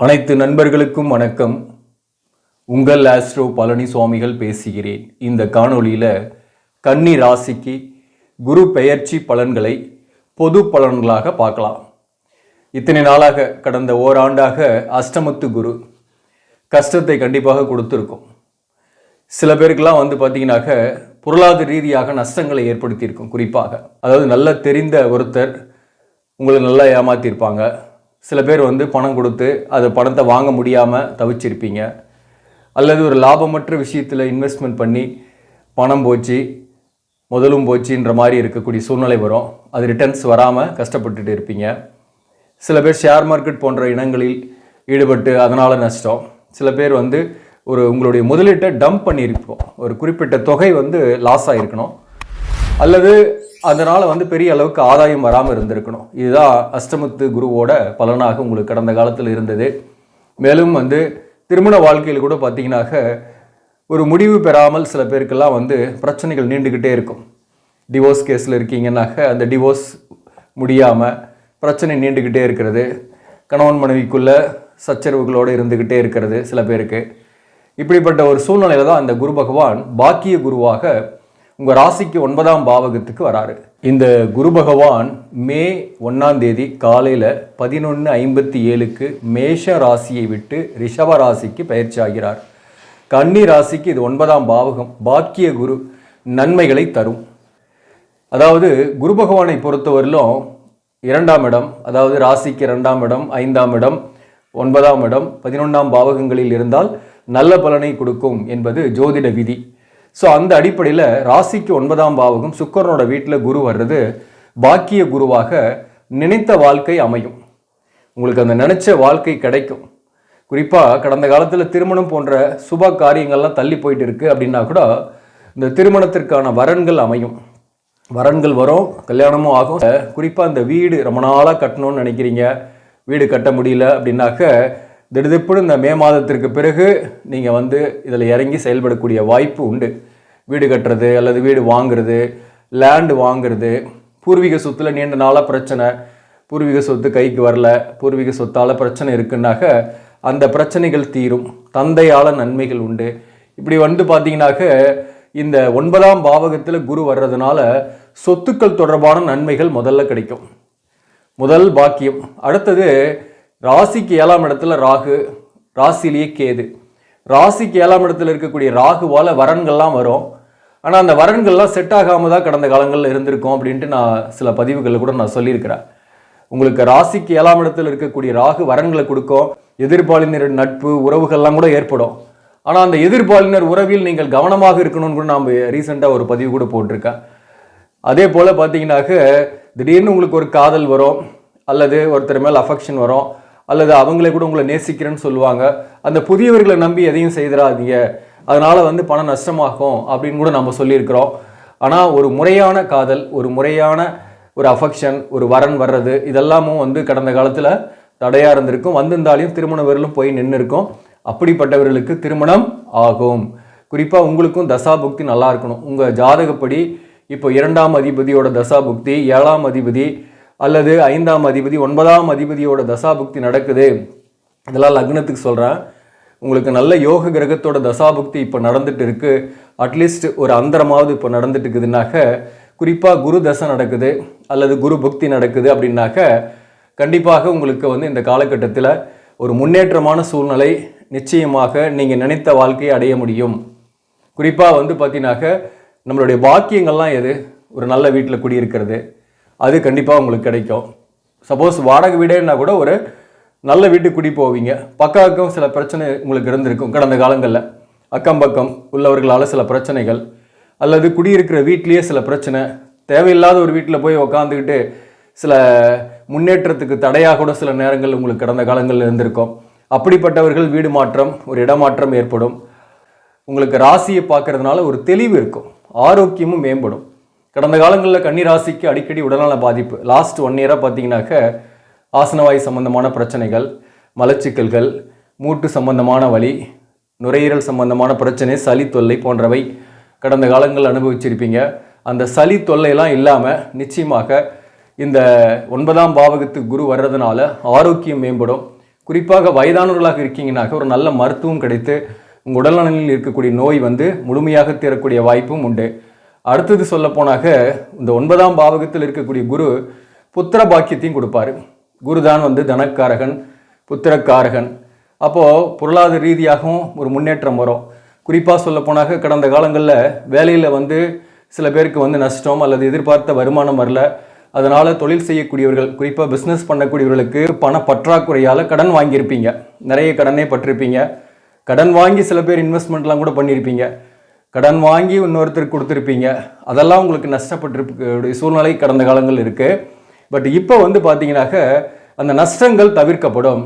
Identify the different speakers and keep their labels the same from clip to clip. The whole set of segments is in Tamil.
Speaker 1: அனைத்து நண்பர்களுக்கும் வணக்கம். உங்கள் ஆஸ்ட்ரோ பழனி சுவாமிகள் பேசுகிறேன். இந்த காணொளியில் கன்னி ராசிக்கு குரு பெயர்ச்சி பலன்களை பொது பலன்களாக பார்க்கலாம். இத்தனை நாளாக கடந்த ஓராண்டாக அஷ்டமத்து குரு கஷ்டத்தை கண்டிப்பாக கொடுத்துருக்கும். சில பேருக்கெல்லாம் வந்து பார்த்தீங்கன்னாக்க பொருளாதார ரீதியாக நஷ்டங்களை ஏற்படுத்தியிருக்கும் குறிப்பாக. அதாவது நல்ல தெரிந்த ஒருத்தர் உங்களை நல்லா ஏமாற்றியிருப்பாங்க சில பேர் வந்து பணம் கொடுத்து அது பணத்தை வாங்க முடியாமல் தவிச்சிருப்பீங்க. அல்லது ஒரு லாபமற்ற விஷயத்தில் இன்வெஸ்ட்மெண்ட் பண்ணி பணம் போச்சு முதலும் போச்சுன்ற மாதிரி இருக்கக்கூடிய சூழ்நிலை வரும். அது ரிட்டர்ன்ஸ் வராமல் கஷ்டப்பட்டுட்டு இருப்பீங்க. சில பேர் ஷேர் மார்க்கெட் போன்ற இனங்களில் ஈடுபட்டு அதனால் நஷ்டம். சில பேர் வந்து ஒரு உங்களுடைய முதலீட்டை டம்ப் பண்ணியிருப்போம் ஒரு குறிப்பிட்ட தொகை வந்து லாஸ் ஆகிருக்கணும் அல்லது அதனால் வந்து பெரிய அளவுக்கு ஆதாயம் வராமல் இருந்திருக்கணும். இதுதான் அஷ்டமத்து குருவோட பலனாக உங்களுக்கு கடந்த காலத்தில் இருந்தது. மேலும் வந்து திருமண வாழ்க்கையில் கூட பார்த்தீங்கன்னாக்க ஒரு முடிவு பெறாமல் சில பேருக்கெல்லாம் வந்து பிரச்சனைகள் நீண்டுக்கிட்டே இருக்கும். டிவோர்ஸ் கேஸில் இருக்கீங்கன்னாக்க அந்த டிவோர்ஸ் முடியாமல் பிரச்சனை நீண்டுக்கிட்டே இருக்கிறது. கணவன் மனைவிக்குள்ளே சச்சரவுகளோடு இருந்துக்கிட்டே இருக்கிறது சில பேருக்கு. இப்படிப்பட்ட ஒரு சூழ்நிலையில தான் அந்த குரு பகவான் பாக்கிய குருவாக உங்கள் ராசிக்கு ஒன்பதாம் பாவகத்துக்கு வராரு. இந்த குரு பகவான் மே ஒன்னாம் தேதி காலையில் பதினொன்று ஐம்பத்தி ஏழுக்கு மேஷ ராசியை விட்டு ரிஷப ராசிக்கு பயிற்சி ஆகிறார். கன்னி ராசிக்கு இது ஒன்பதாம் பாவகம். பாக்கிய குரு நன்மைகளை தரும். அதாவது குரு பகவானை பொறுத்தவரையிலும் இரண்டாம் இடம் அதாவது ராசிக்கு இரண்டாம் இடம் ஐந்தாம் இடம் ஒன்பதாம் இடம் பதினொன்றாம் பாவகங்களில் இருந்தால் நல்ல பலனை கொடுக்கும் என்பது ஜோதிட விதி. ஸோ அந்த அடிப்படையில் ராசிக்கு ஒன்பதாம் பாவகம் சுக்கரனோட வீட்டில் குரு வர்றது பாக்கிய குருவாக நினைத்த வாழ்க்கை அமையும். உங்களுக்கு அந்த நினைச்ச வாழ்க்கை கிடைக்கும். குறிப்பாக கடந்த காலத்தில் திருமணம் போன்ற சுப காரியங்கள்லாம் தள்ளி போயிட்டு இருக்குது அப்படின்னா கூட இந்த திருமணத்திற்கான வரன்கள் அமையும். வரன்கள் வரும் கல்யாணமும் ஆகும். குறிப்பாக இந்த வீடு ரொம்ப நாளாக கட்டணும்னு நினைக்கிறீங்க. வீடு கட்ட முடியல அப்படின்னாக்க திடுதிப்புன்னு இந்த மே மாதத்திற்கு பிறகு நீங்கள் வந்து இதில் இறங்கி செயல்படக்கூடிய வாய்ப்பு உண்டு. வீடு கட்டுறது அல்லது வீடு வாங்குறது லேண்டு வாங்குறது பூர்வீக சொத்துல நீண்ட நாளாக பிரச்சனை பூர்வீக சொத்து கைக்கு வரல பூர்வீக சொத்தால் பிரச்சனை இருக்குன்னாக்க அந்த பிரச்சனைகள் தீரும். தந்தையால் நன்மைகள் உண்டு. இப்படி வந்து பார்த்தீங்கன்னாக்க இந்த ஒன்பதாம் பாவகத்தில் குரு வர்றதுனால சொத்துக்கள் தொடர்பான நன்மைகள் முதல்ல கிடைக்கும். முதல் பாக்கியம். அடுத்தது ராசிக்கு ஏழாம் இடத்துல ராகு ராசிலேயே கேது. ராசிக்கு ஏழாம் இடத்துல இருக்கக்கூடிய ராகுவால் வரன்கள்லாம் வரும். ஆனால் அந்த வரன்கள்லாம் செட் ஆகாமல் தான் கடந்த காலங்களில் இருந்திருக்கும் அப்படின்ட்டு நான் சில பதிவுகளில் கூட நான் சொல்லியிருக்கிறேன். உங்களுக்கு ராசிக்கு ஏழாம் இடத்தில் இருக்கக்கூடிய ராகு வரன்களை கொடுக்கும். எதிர்பாலினர் நட்பு உறவுகள்லாம் கூட ஏற்படும். ஆனால் அந்த எதிர்பாலினர் உறவில் நீங்கள் கவனமாக இருக்கணும்னு கூட நான் ரீசெண்டாக ஒரு பதிவு கூட போட்டிருக்கேன். அதே போல் பார்த்தீங்கன்னாக்க திடீர்னு உங்களுக்கு ஒரு காதல் வரும் அல்லது ஒருத்தர் மேல் அஃபெக்ஷன் வரும் அல்லது அவங்களே கூட உங்களை நேசிக்கிறேன்னு சொல்லுவாங்க. அந்த புதியவர்களை நம்பி எதையும் செய்திடாதீங்க அதனால் வந்து பணம் நஷ்டமாகும் அப்படின்னு கூட நம்ம சொல்லியிருக்கிறோம். ஆனால் ஒரு முறையான காதல் ஒரு முறையான ஒரு அஃபெக்ஷன் ஒரு வரன் வர்றது இதெல்லாமும் வந்து கடந்த காலத்தில் தடையாக இருந்திருக்கும். வந்திருந்தாலையும் திருமணவர்களும் போய் நின்று இருக்கும் அப்படிப்பட்டவர்களுக்கு திருமணம் ஆகும். குறிப்பாக உங்களுக்கும் தசாபுக்தி நல்லா இருக்கணும். உங்கள் ஜாதகப்படி இப்போ இரண்டாம் அதிபதியோட தசாபுக்தி ஏழாம் அதிபதி அல்லது ஐந்தாம் அதிபதி ஒன்பதாம் அதிபதியோட தசாபுக்தி நடக்குது. இதெல்லாம் லக்னத்துக்கு சொல்கிறேன் உங்களுக்கு நல்ல யோக கிரகத்தோட தசாபுக்தி இப்போ நடந்துட்டு இருக்கு. அட்லீஸ்ட் ஒரு அந்தரமாவது இப்போ நடந்துட்டு இருக்குதுனாக்க குறிப்பாக குரு தசை நடக்குது அல்லது குரு புக்தி நடக்குது அப்படின்னாக்க கண்டிப்பாக உங்களுக்கு வந்து இந்த காலகட்டத்தில் ஒரு முன்னேற்றமான சூழ்நிலை நிச்சயமாக நீங்கள் நினைத்த வாழ்க்கையை அடைய முடியும். குறிப்பாக வந்து பார்த்தீங்கன்னாக்க நம்மளுடைய பாக்கியங்கள்லாம் எது? ஒரு நல்ல வீட்டில் குடியிருக்கிறது. அது கண்டிப்பாக உங்களுக்கு கிடைக்கும். சப்போஸ் வாடகை வீடேன்னா கூட ஒரு நல்ல வீட்டுக்கு குடி போவீங்க. பக்கம் சில பிரச்சனை உங்களுக்கு இருந்திருக்கும் கடந்த காலங்களில். அக்கம் பக்கம் உள்ளவர்களால் சில பிரச்சனைகள். அல்லது குடியிருக்கிற வீட்லேயே சில பிரச்சனை. தேவையில்லாத ஒரு வீட்டில் போய் உக்காந்துக்கிட்டு சில முன்னேற்றத்துக்கு தடையாக கூட சில நேரங்கள் உங்களுக்கு கடந்த காலங்களில் இருந்திருக்கும். அப்படிப்பட்டவர்கள் வீடு மாற்றம் ஒரு இடமாற்றம் ஏற்படும். உங்களுக்கு ராசியை பார்க்கறதுனால ஒரு தெளிவு இருக்கும். ஆரோக்கியமும் மேம்படும். கடந்த காலங்களில் கன்னிராசிக்கு அடிக்கடி உடல்நல பாதிப்பு. லாஸ்ட் ஒன் இயராக பார்த்தீங்கன்னாக்க ஆசனவாய் சம்பந்தமான பிரச்சனைகள் மலச்சிக்கல்கள் மூட்டு சம்பந்தமான வலி நுரையீரல் சம்பந்தமான பிரச்சனை சளி தொல்லை போன்றவை கடந்த காலங்கள் அனுபவிச்சிருப்பீங்க. அந்த சளி தொல்லையெல்லாம் இல்லாமல் நிச்சயமாக இந்த ஒன்பதாம் பாவகத்துக்கு குரு வர்றதுனால ஆரோக்கியம் மேம்படும். குறிப்பாக வயதானவர்களாக இருக்கீங்கனாக்க ஒரு நல்ல மருத்துவம் கிடைத்து உங்கள் உடல்நலனில் இருக்கக்கூடிய நோய் வந்து முழுமையாக தீரக்கூடிய வாய்ப்பும் உண்டு. அடுத்தது சொல்ல போனாக்க இந்த ஒன்பதாம் பாவகத்தில் இருக்கக்கூடிய குரு புத்திர பாக்கியத்தையும் கொடுப்பாரு. குருதான் வந்து தனக்காரகன் புத்திரக்காரகன். அப்போது பொருளாதார ரீதியாகவும் ஒரு முன்னேற்றம் வரும். குறிப்பாக சொல்ல போனாக்க கடந்த காலங்களில் வேலையில் வந்து சில பேருக்கு வந்து நஷ்டம் அல்லது எதிர்பார்த்த வருமானம் வரல. அதனால் தொழில் செய்யக்கூடியவர்கள் குறிப்பாக பிஸ்னஸ் பண்ணக்கூடியவர்களுக்கு பண பற்றாக்குறையால் கடன் வாங்கியிருப்பீங்க. நிறைய கடனே பட்டிருப்பீங்க. கடன் வாங்கி சில பேர் இன்வெஸ்ட்மெண்ட்லாம் கூட பண்ணியிருப்பீங்க. கடன் வாங்கி இன்னொருத்தருக்கு கொடுத்துருப்பீங்க. அதெல்லாம் உங்களுக்கு நஷ்டப்பட்டிருக்க சூழ்நிலை கடந்த காலங்கள் இருக்குது பட் இப்போ வந்து பார்த்தீங்கன்னாக்க அந்த நஷ்டங்கள் தவிர்க்கப்படும்.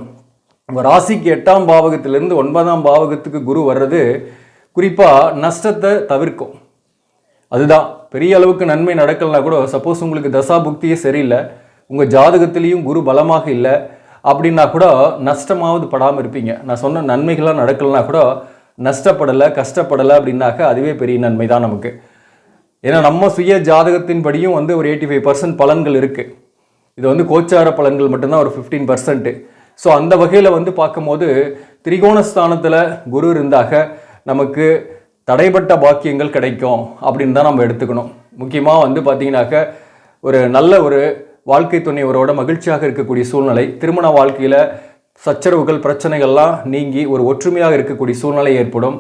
Speaker 1: ராசிக்கு எட்டாம் பாவகத்திலிருந்து ஒன்பதாம் பாவகத்துக்கு குரு வர்றது குறிப்பாக நஷ்டத்தை தவிர்க்கும். அதுதான். பெரிய அளவுக்கு நன்மை நடக்கலைனா கூட சப்போஸ் உங்களுக்கு தசா புக்தியே சரியில்லை உங்கள் ஜாதகத்திலையும் குரு பலமாக இல்லை அப்படின்னா கூட நஷ்டமாவது படாமல் இருப்பீங்க. நான் சொன்ன நன்மைகள்லாம் நடக்கலைனா கூட நஷ்டப்படலை கஷ்டப்படலை அப்படின்னாக்க அதுவே பெரிய நன்மை தான் நமக்கு. ஏன்னா நம்ம சுய ஜாதகத்தின்படியும் வந்து ஒரு எயிட்டி ஃபைவ் பர்சன்ட் பலன்கள் இருக்குது இது வந்து கோச்சார பலன்கள் மட்டும்தான் ஒரு ஃபிஃப்டீன் பர்சன்ட்டு ஸோ அந்த வகையில் வந்து பார்க்கும்போது திரிகோணஸ்தானத்தில் குரு இருந்தாக நமக்கு தடைப்பட்ட பாக்கியங்கள் கிடைக்கும் அப்படின்னு தான் நம்ம எடுத்துக்கணும். முக்கியமாக வந்து பார்த்திங்கனாக்க ஒரு நல்ல ஒரு வாழ்க்கை துணைவரோட மகிழ்ச்சியாக இருக்கக்கூடிய சூழ்நிலை திருமண வாழ்க்கையில் சச்சரவுகள் பிரச்சனைகள்லாம் நீங்கி ஒரு ஒற்றுமையாக இருக்கக்கூடிய சூழ்நிலை ஏற்படும்.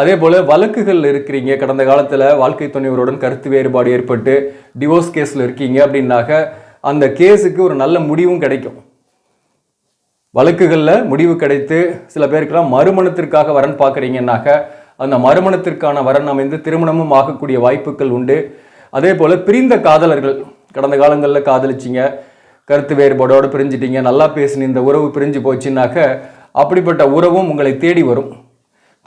Speaker 1: அதே போல் வழக்குகள் இருக்கிறீங்க. கடந்த காலத்தில் வாழ்க்கை துணைவருடன் கருத்து வேறுபாடு ஏற்பட்டு டிவோர்ஸ் கேஸில் இருக்கீங்க அப்படின்னாக்க அந்த கேஸுக்கு ஒரு நல்ல முடிவும் கிடைக்கும். வழக்குகளில் முடிவு கிடைத்து சில பேருக்கெல்லாம் மறுமணத்திற்காக வரன் பார்க்குறீங்கன்னாக்க அந்த மறுமணத்திற்கான வரன் அமைந்து திருமணமும் ஆகக்கூடிய வாய்ப்புகள் உண்டு. அதே போல் பிரிந்த காதலர்கள் கடந்த காலங்களில் காதலிச்சிங்க. கருத்து வேறுபாடோடு பிரிஞ்சிட்டீங்க. நல்லா பேசின இந்த உறவு பிரிஞ்சு போச்சுன்னாக்க அப்படிப்பட்ட உறவும் உங்களை தேடி வரும்.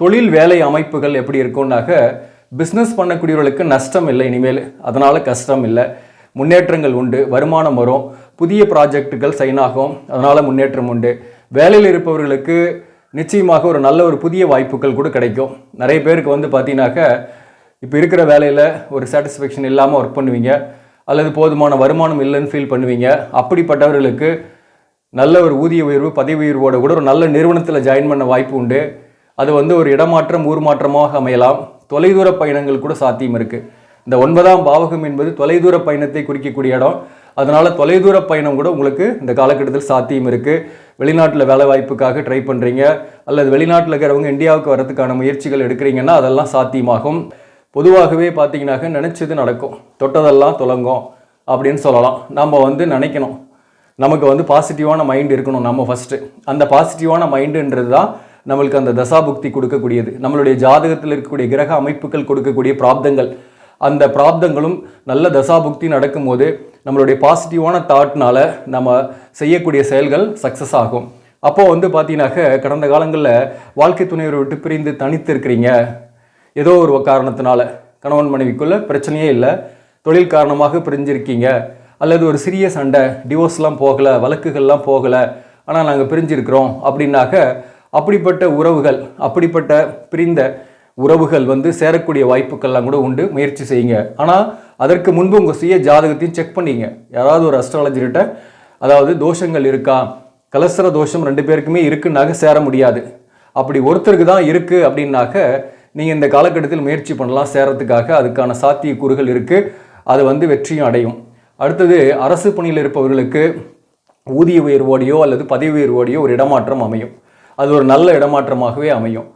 Speaker 1: தொழில் வேலை அமைப்புகள் எப்படி இருக்கும்னாக்க பிஸ்னஸ் பண்ணக்கூடியவர்களுக்கு நஷ்டம் இல்லை இனிமேல். அதனால் கஷ்டம் இல்லை. முன்னேற்றங்கள் உண்டு. வருமானம் வரும். புதிய ப்ராஜெக்ட்டுகள் சைன் ஆகும். அதனால் முன்னேற்றம் உண்டு. வேலையில் இருப்பவர்களுக்கு நிச்சயமாக ஒரு நல்ல ஒரு புதிய வாய்ப்புகள் கூட கிடைக்கும். நிறைய பேருக்கு வந்து பார்த்தீங்கன்னாக்க இப்போ இருக்கிற வேலையில் ஒரு சாட்டிஸ்ஃபேக்ஷன் இல்லாமல் ஒர்க் பண்ணுவீங்க. அல்லது போதுமான வருமானம் இல்லைன்னு ஃபீல் பண்ணுவீங்க. அப்படிப்பட்டவர்களுக்கு நல்ல ஒரு ஊதிய உயர்வு பதவி உயர்வோட கூட ஒரு நல்ல நிறுவனத்தில் ஜாயின் பண்ண வாய்ப்பு உண்டு. அது வந்து ஒரு இடமாற்றம் ஊர் மாற்றமாக அமையலாம். தொலைதூர பயணங்கள் கூட சாத்தியம் இருக்குது இந்த ஒன்பதாம் பாவகம் என்பது தொலைதூர பயணத்தை குறிக்கக்கூடிய இடம். அதனால் தொலைதூர பயணம் கூட உங்களுக்கு இந்த காலகட்டத்தில் சாத்தியம் இருக்குது வெளிநாட்டில் வேலை வாய்ப்புக்காக ட்ரை பண்ணுறீங்க அல்லது வெளிநாட்டில் இருக்கிறவங்க இந்தியாவுக்கு வரதுக்கான முயற்சிகள் எடுக்கிறீங்கன்னா அதெல்லாம் சாத்தியமாகும். பொதுவாகவே பார்த்தீங்கன்னாக்க நினச்சது நடக்கும். தொட்டதெல்லாம் துலங்கும் அப்படின்னு சொல்லலாம். நம்ம வந்து நினைக்கணும். நமக்கு வந்து பாசிட்டிவான மைண்ட் இருக்கணும் நம்ம ஃபஸ்ட்டு அந்த பாசிட்டிவான மைண்டுன்றது தான் நம்மளுக்கு அந்த தசாபுக்தி கொடுக்கக்கூடியது. நம்மளுடைய ஜாதகத்தில் இருக்கக்கூடிய கிரக அமைப்புகள் கொடுக்கக்கூடிய பிராப்தங்கள். அந்த பிராப்தங்களும் நல்ல தசாபுக்தி நடக்கும்போது நம்மளுடைய பாசிட்டிவான தாட்னால் நம்ம செய்யக்கூடிய செயல்கள் சக்ஸஸ் ஆகும். அப்போது வந்து பார்த்தீங்கன்னாக்க கடந்த காலங்களில் வாழ்க்கை துணையரை விட்டு பிரிந்து தனித்து இருக்கிறீங்க ஏதோ ஒரு காரணத்தினால கணவன் மனைவிக்குள்ளே பிரச்சனையே இல்லை. தொழில் காரணமாக பிரிஞ்சிருக்கீங்க. அல்லது ஒரு சிறிய சண்டை டிவோர்ஸ்லாம் போகலை வழக்குகள்லாம் போகலை ஆனால் நாங்கள் பிரிஞ்சிருக்கிறோம் அப்படின்னாக்க அப்படிப்பட்ட உறவுகள் அப்படிப்பட்ட பிரிந்த உறவுகள் வந்து சேரக்கூடிய வாய்ப்புகள்லாம் கூட உண்டு. முயற்சி செய்யுங்க. ஆனால் அதற்கு முன்பு உங்கள் சுய ஜாதகத்தையும் செக் பண்ணிங்க. யாராவது ஒரு அஸ்ட்ராலஜர்கிட்ட அதாவது தோஷங்கள் இருக்கா? கலசர தோஷம் ரெண்டு பேருக்குமே இருக்குன்னாக்க சேர முடியாது. அப்படி ஒருத்தருக்கு தான் இருக்குது அப்படின்னாக்க நீங்கள் இந்த காலகட்டத்தில் முயற்சி பண்ணலாம் சேரத்துக்காக அதுக்கான சாத்தியக்கூறுகள் இருக்குது அது வந்து வெற்றியும் அடையும். அடுத்தது அரசு பணியில் இருப்பவர்களுக்கு ஊதிய உயர்வோடையோ அல்லது பதவி உயர்வோடையோ ஒரு இடமாற்றம் அமையும். அது ஒரு நல்ல இடமாற்றமாகவே அமையும்.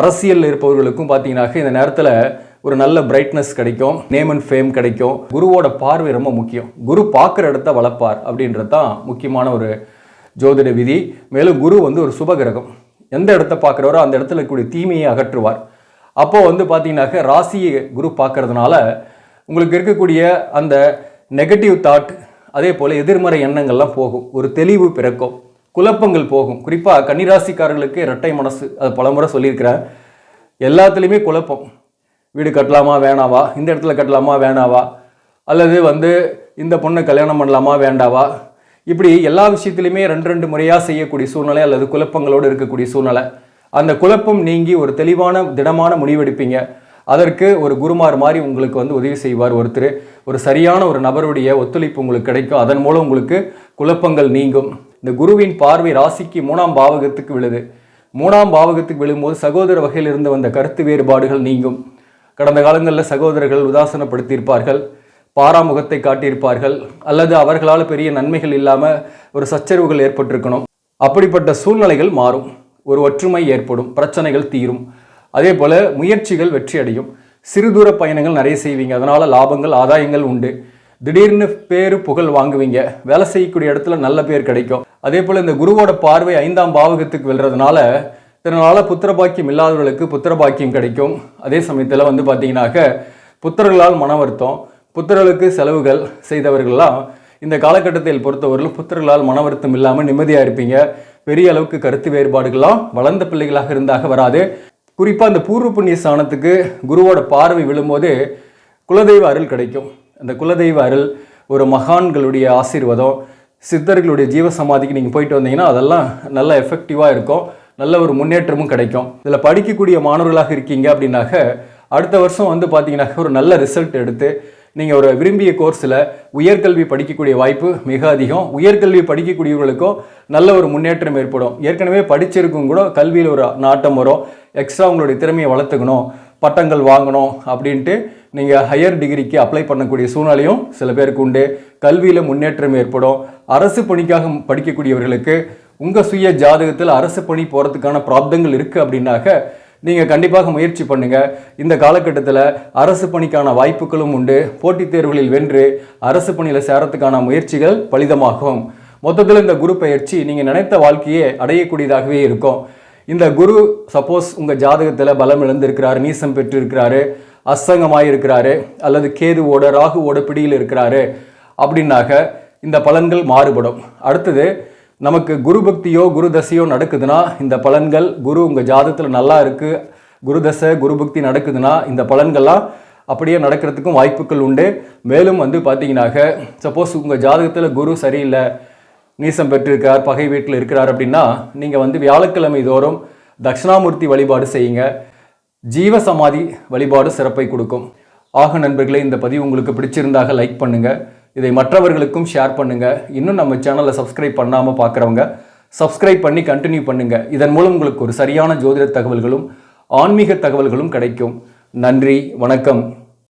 Speaker 1: அரசியலில் இருப்பவர்களுக்கும் பார்த்தீங்கன்னாக்க இந்த நேரத்தில் ஒரு நல்ல பிரைட்னஸ் கிடைக்கும். நேம் அண்ட் ஃபேம் கிடைக்கும். குருவோட பார்வை ரொம்ப முக்கியம். குரு பார்க்குற இடத்த வளர்ப்பார் அப்படின்றது தான் முக்கியமான ஒரு ஜோதிட விதி. மேலும் குரு வந்து ஒரு சுபகிரகம் எந்த இடத்த பார்க்குறவரோ அந்த இடத்துல இருக்கக்கூடிய தீமையை அகற்றுவார். அப்போது வந்து பார்த்தீங்கன்னாக்க ராசியை குரு பார்க்கறதுனால உங்களுக்கு இருக்கக்கூடிய அந்த நெகட்டிவ் தாட் அதே போல் எதிர்மறை எண்ணங்கள்லாம் போகும். ஒரு தெளிவு பிறக்கும். குழப்பங்கள் போகும். குறிப்பாக கன்னிராசிக்காரர்களுக்கு இரட்டை மனசு அது பலமுறை சொல்லியிருக்கிறேன் எல்லாத்துலேயுமே குழப்பம். வீடு கட்டலாமா வேணாவா? இந்த இடத்துல கட்டலாமா வேணாவா? அல்லது வந்து இந்த பொண்ணை கல்யாணம் பண்ணலாமா வேண்டாவா? இப்படி எல்லா விஷயத்துலையுமே ரெண்டு ரெண்டு முறையாக செய்யக்கூடிய சூழ்நிலை அல்லது குழப்பங்களோடு இருக்கக்கூடிய சூழ்நிலை. அந்த குழப்பம் நீங்கி ஒரு தெளிவான திடமான முடிவெடுப்பீங்க. அதற்கு ஒரு குருமார் மாதிரி உங்களுக்கு வந்து உதவி செய்வார் ஒருத்தர். ஒரு சரியான ஒரு நபருடைய ஒத்துழைப்பு உங்களுக்கு கிடைக்கும். அதன் மூலம் உங்களுக்கு குழப்பங்கள் நீங்கும். இந்த குருவின் பார்வை ராசிக்கு மூணாம் பாவகத்துக்கு விழுது. மூணாம் பாவகத்துக்கு விழும்போது சகோதர வகையில் இருந்து வந்த கருத்து வேறுபாடுகள் நீங்கும். கடந்த காலங்களில் சகோதரர்கள் உதாசனப்படுத்தியிருப்பார்கள். பாராமுகத்தை காட்டியிருப்பார்கள். அல்லது அவர்களால் பெரிய நன்மைகள் இல்லாமல் ஒரு சச்சரவுகள் ஏற்பட்டிருக்கணும். அப்படிப்பட்ட சூழ்நிலைகள் மாறும். ஒரு ஒற்றுமை ஏற்படும் பிரச்சனைகள் தீரும். அதே போல் முயற்சிகள் வெற்றி அடையும் சிறு தூர பயணங்கள் நிறைய செய்வீங்க. அதனால் லாபங்கள் ஆதாயங்கள் உண்டு. திடீர்னு பேர் புகழ் வாங்குவீங்க. வேலை செய்யக்கூடிய இடத்துல நல்ல பேர் கிடைக்கும். அதே போல் இந்த குருவோட பார்வை ஐந்தாம் பாவகத்துக்கு வெல்றதுனால இதனால் புத்திர பாக்கியம் இல்லாதவர்களுக்கு புத்திரபாக்கியம் கிடைக்கும். அதே சமயத்தில் வந்து பார்த்தீங்கன்னாக்க புத்திரர்களால் மன வருத்தம் புத்திரர்களுக்கு செலவுகள் செய்தவர்கள்லாம் இந்த காலகட்டத்தில் பொறுத்தவரையிலும் புத்திரர்களால் மன வருத்தம் இல்லாமல் நிம்மதியாக இருப்பீங்க. பெரிய அளவுக்கு கருத்து வேறுபாடுகள்லாம் வளர்ந்த பிள்ளைகளாக இருந்தாக வராது. குறிப்பாக அந்த பூர்வ புண்ணிய ஸ்தானத்துக்கு குருவோட பார்வை விழும்போது குலதெய்வ அருள் கிடைக்கும். அந்த குலதெய்வ அருள் ஒரு மகான்களுடைய ஆசீர்வாதம். சித்தர்களுடைய ஜீவ சமாதிக்கு நீங்கள் போயிட்டு வந்தீங்கன்னா அதெல்லாம் நல்ல எஃபெக்டிவாக இருக்கும். நல்ல ஒரு முன்னேற்றமும் கிடைக்கும். இதில் படிக்கக்கூடிய மாணவர்களாக இருக்கீங்க அப்படின்னாக்க அடுத்த வருஷம் வந்து பார்த்தீங்கன்னாக்க ஒரு நல்ல ரிசல்ட் எடுத்து நீங்கள் ஒரு விரும்பிய கோர்ஸில் உயர்கல்வி படிக்கக்கூடிய வாய்ப்பு மிக அதிகம். உயர்கல்வி படிக்கக்கூடியவர்களுக்கும் நல்ல ஒரு முன்னேற்றம் ஏற்படும். ஏற்கனவே படிச்சிருக்கும் கூட கல்வியில் ஒரு நாட்டம் வரும். எக்ஸ்ட்ரா உங்களுடைய திறமையை வளர்த்துக்கணும். பட்டங்கள் வாங்கணும் அப்படின்ட்டு நீங்கள் ஹையர் டிகிரிக்கு அப்ளை பண்ணக்கூடிய சூழ்நிலையும் சில பேருக்கு உண்டு. கல்வியில் முன்னேற்றம் ஏற்படும். அரசு பணிக்காக படிக்கக்கூடியவர்களுக்கு உங்கள் சுய ஜாதகத்தில் அரசு பணி போகிறதுக்கான பிராப்தங்கள் இருக்குது அப்படின்னாக்க நீங்கள் கண்டிப்பாக முயற்சி பண்ணுங்கள் இந்த காலகட்டத்தில் அரசு பணிக்கான வாய்ப்புகளும் உண்டு. போட்டித் தேர்வுகளில் வென்று அரசு பணியில் சேரத்துக்கான முயற்சிகள் பலிதமாகும். மொத்தத்தில் இந்த குரு பயிற்சி நீங்கள் நினைத்த வாழ்க்கையே அடையக்கூடியதாகவே இருக்கும். இந்த குரு சப்போஸ் உங்கள் ஜாதகத்தில் பலம் இழந்திருக்கிறார் நீசம் பெற்று இருக்கிறாரு அஸ்தங்கமாக இருக்கிறாரு அல்லது கேதுவோட ராகுவோட பிடியில் இருக்கிறாரு அப்படின்னாக்க இந்த பலன்கள் மாறுபடும். அடுத்தது நமக்கு குரு பக்தியோ குரு தசையோ நடக்குதுன்னா இந்த பலன்கள் குரு உங்கள் ஜாதகத்தில் நல்லா இருக்குது குரு தசை குரு பக்தி நடக்குதுன்னா இந்த பலன்கள்லாம் அப்படியே நடக்கிறதுக்கும் வாய்ப்புகள் உண்டு. மேலும் வந்து பார்த்தீங்கன்னாக்க சப்போஸ் உங்கள் ஜாதகத்தில் குரு சரியில்லை நீசம் பெற்றிருக்கார் பகை வீட்டில் இருக்கிறார் அப்படின்னா நீங்கள் வந்து வியாழக்கிழமை தோறும் தட்சிணாமூர்த்தி வழிபாடு செய்யுங்க. ஜீவ சமாதி வழிபாடு சிறப்பை கொடுக்கும். ஆக நண்பர்களே இந்த பதிவு உங்களுக்கு பிடிச்சிருந்தாக லைக் பண்ணுங்கள் இதை மற்றவர்களுக்கும் ஷேர் பண்ணுங்கள் இன்னும் நம்ம சேனலை சப்ஸ்கிரைப் பண்ணாமல் பார்க்குறவங்க சப்ஸ்கிரைப் பண்ணி கண்டினியூ பண்ணுங்கள் இதன் மூலம் உங்களுக்கு ஒரு சரியான ஜோதிட தகவல்களும் ஆன்மீக தகவல்களும் கிடைக்கும். நன்றி வணக்கம்.